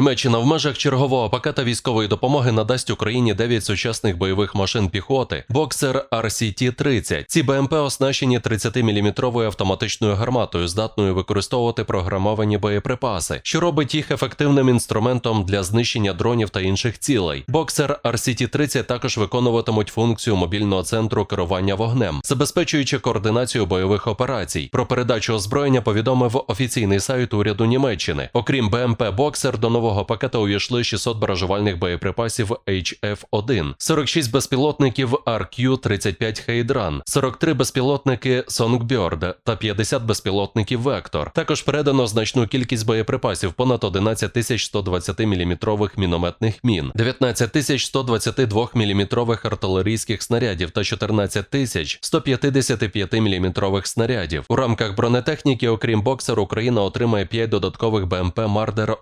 Німеччина в межах чергового пакета військової допомоги надасть Україні 9 сучасних бойових машин піхоти Боксер RCT-30. Ці БМП оснащені 30-мм автоматичною гарматою, здатною використовувати програмовані боєприпаси, що робить їх ефективним інструментом для знищення дронів та інших цілей. Боксер RCT-30 також виконуватимуть функцію мобільного центру керування вогнем, забезпечуючи координацію бойових операцій. Про передачу озброєння повідомив офіційний сайт уряду Німеччини. Окрім БМП Боксер, до нового пакета увійшли 600 баражувальних боєприпасів HF-1, 46 безпілотників RQ-35 Хейдран, 43 безпілотники Songbird та 50 безпілотників Вектор. Також передано значну кількість боєприпасів, понад 11 тисяч 120 мм мінометних мін, 19 тисяч 122 мм артилерійських снарядів та 14 тисяч 155 мм снарядів. У рамках бронетехніки, окрім боксер, Україна отримає 5 додаткових БМП Мардер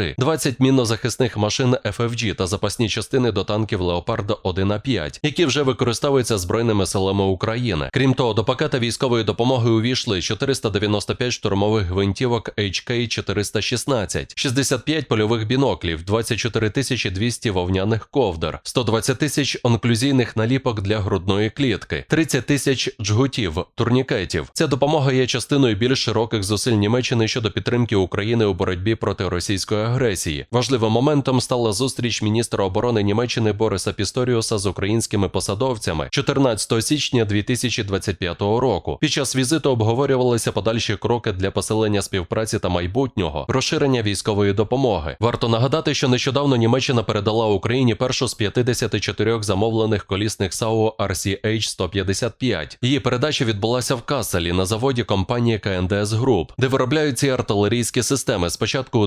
1А3, 20 мінно-захисних машин FFG та запасні частини до танків Леопард 1А5, які вже використовуються збройними силами України. Крім того, до пакета військової допомоги увійшли 495 штурмових гвинтівок HK-416, 65 польових біноклів, 24 тисячі 200 вовняних ковдр, 120 тисяч онклюзійних наліпок для грудної клітки, 30 тисяч джгутів, турнікетів. Ця допомога є частиною більш широких зусиль Німеччини щодо підтримки України у боротьбі проти російської агресії. Важливим моментом стала зустріч міністра оборони Німеччини Бориса Пісторіуса з українськими посадовцями 14 січня 2025 року. Під час візиту обговорювалися подальші кроки для посилення співпраці та майбутнього розширення військової допомоги. Варто нагадати, що нещодавно Німеччина передала Україні першу з 54 замовлених колісних САУ RCH-155. Її передача відбулася в Каселі на заводі компанії КНДС Груп, де виробляють ці артилерійські системи. Спочатку у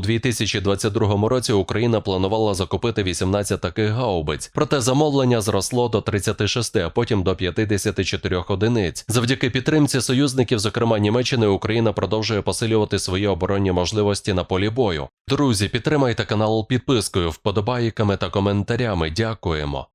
2022 році Україна планувала закупити 18 таких гаубиць, проте замовлення зросло до 36, а потім до 54 одиниць. Завдяки підтримці союзників, зокрема Німеччини, Україна продовжує посилювати свої оборонні можливості на полі бою. Друзі, підтримайте канал підпискою, вподобайками та коментарями. Дякуємо.